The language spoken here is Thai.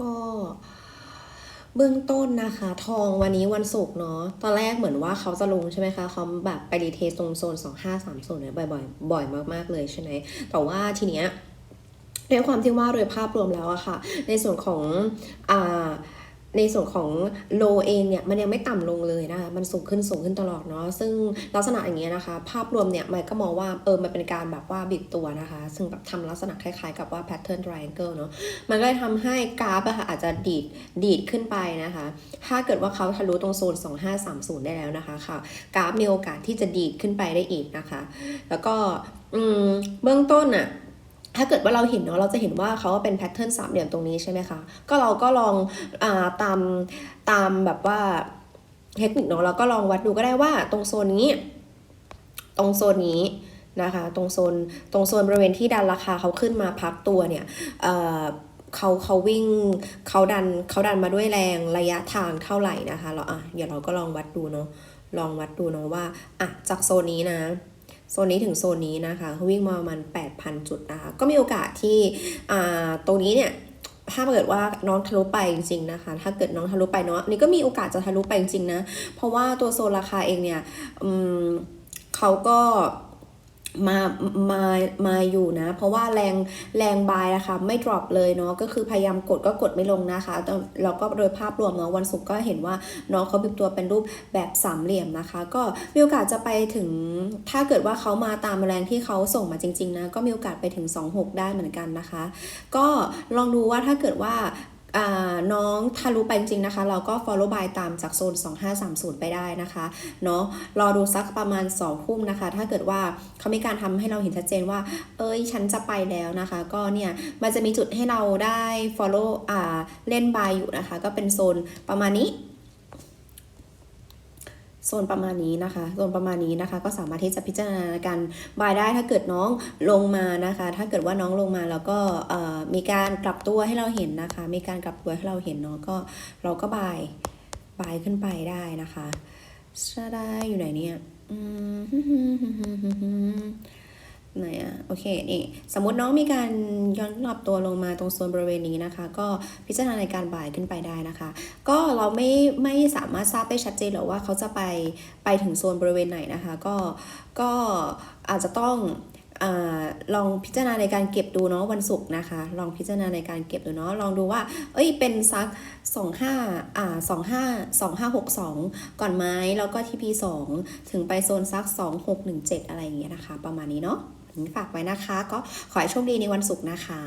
ก็เบื้องต้นนะคะ ทองวันนี้วันศุกร์เนาะตอนแรกเหมือนว่าเขาจะลงใช่ไหมคะเขาแบบไปรีเทสตรงโซน2530เนี่ยบ่อยๆ บ่อยมากๆเลยใช่ไหมแต่ว่าทีเนี้ยในความที่ว่าโดยภาพรวมแล้วอะค่ะ ในส่วนของอ่า ในส่วนของโลเองเนี่ยมันยังไม่ต่ำลงเลยนะคะมันสูงขึ้นสูงขึ้นตลอดเนาะซึ่งลักษณะอย่างเงี้ยนะคะ ภาพรวมเนี่ยมันก็มองว่าเออมันเป็นการแบบว่าบิดตัวนะคะ ซึ่งแบบทำลักษณะคล้ายๆกับว่า pattern triangle เนาะมันก็เลยทำให้กราฟอะค่ะอาจจะดีดดีดขึ้นไปนะคะ ถ้าเกิดว่าเขาทะลุตรงโซน 2530 ได้แล้วนะคะค่ะกราฟมีโอกาสที่จะดีดขึ้นไปได้อีกนะคะ แล้วก็เบื้องต้นอะ ถ้าเกิดว่าเราเห็นเนาะเราจะเห็นว่าเขาเป็นแพทเทิร์นสามเหลี่ยมตรงนี้ใช่ไหมคะ ก็เราก็ลองอาตามตามแบบว่าเทคนิคเนาะเราก็ลองวัดดูก็ได้ว่าตรงโซนนี้ ตรงโซนนี้นะคะ ตรงโซนตรงโซนบริเวณที่ดันราคาเขาขึ้นมาพักตัวเนี่ยเเขาเขาวิ่งเขาดันเขาดันมาด้วยแรงระยะทางเท่าไหร่นะคะ เราอะเดี๋ยวเราก็ลองวัดดูเนาะลองวัดดูเนาะว่าอะจากโซนนี้นะ โซนนี้ถึงโซนนี้นะคะเขาวิ่งมาประมาณ 8,000 จุดนะคะ ก็มีโอกาสที่อ่าตรงนี้เนี่ยถ้าเกิดว่าน้องทะลุไปจริงๆนะคะ ถ้าเกิดน้องทะลุไปเนาะนี่ก็มีโอกาสจะทะลุไปจริงๆนะ เพราะว่าตัวโซนราคาเองเนี่ยเขาก็ มามามาอยู่นะ เพราะว่าแรงแรงบายนะคะไม่ drop เลยเนาะก็คือพยายามกดก็กดไม่ลงนะคะแล้วก็โดยภาพรวมเนาะวันศุกร์ก็เห็นว่าน้องเขาบิบตัวเป็นรูปแบบสามเหลี่ยมนะคะ ก็มีโอกาสจะไปถึงถ้าเกิดว่าเขามาตามแรงที่เขาส่งมาจริงๆนะก็มีโอกาสไปถึง 26 ได้เหมือนกันนะคะ ก็ลองดูว่าถ้าเกิดว่า น้องทะลุไปจริงๆนะคะ เราก็ follow by ตามจากโซน 2530 ไปได้นะคะเนาะรอดูสักประมาณ2ทุ่มนะคะ ถ้าเกิดว่าเขามีการทำให้เราเห็นชัดเจนว่า เอ้ยฉันจะไปแล้วนะคะ ก็เนี่ย มันจะมีจุดให้เราได้ follow อ่าเล่น by อยู่นะคะ ก็เป็นโซนประมาณนี้ โซนประมาณนี้นะคะโซนประมาณนี้นะคะ ก็สามารถที่จะพิจารณาการบายได้ถ้าเกิดน้องลงมานะคะ ถ้าเกิดว่าน้องลงมาแล้วก็มีการกลับตัวให้เราเห็นนะคะ มีการกลับตัวให้เราเห็นเนาะก็เราก็บายบายขึ้นไปได้นะคะชาได้อยู่ไหนเนี่ย ไหนอะโอเคนี่สมมติน้องมีการย้อนกลับตัวลงมาตรงโซนบริเวณนี้นะคะ ก็พิจารณาในการบ่ายขึ้นไปได้นะคะ ก็เราไม่ไม่สามารถทราบได้ชัดเจนหรอกว่าเขาจะไปไปถึงโซนบริเวณไหนนะคะ ก็ก็อาจจะต้องอลองพิจารณาในการเก็บดูเนาะวันศุกร์นะคะ ลองพิจารณาในการเก็บดูเนาะลองดูว่า เอ้ยเป็นซัก 25อ่า25 2562 ก่อนไหมแล้วก็ TP 2ถึงไปโซนซัก 2617 อะไรอย่างเงี้ยนะคะ ประมาณนี้เนาะ ฝากไว้นะคะ ก็ขอให้โชคดีในวันศุกร์นะคะ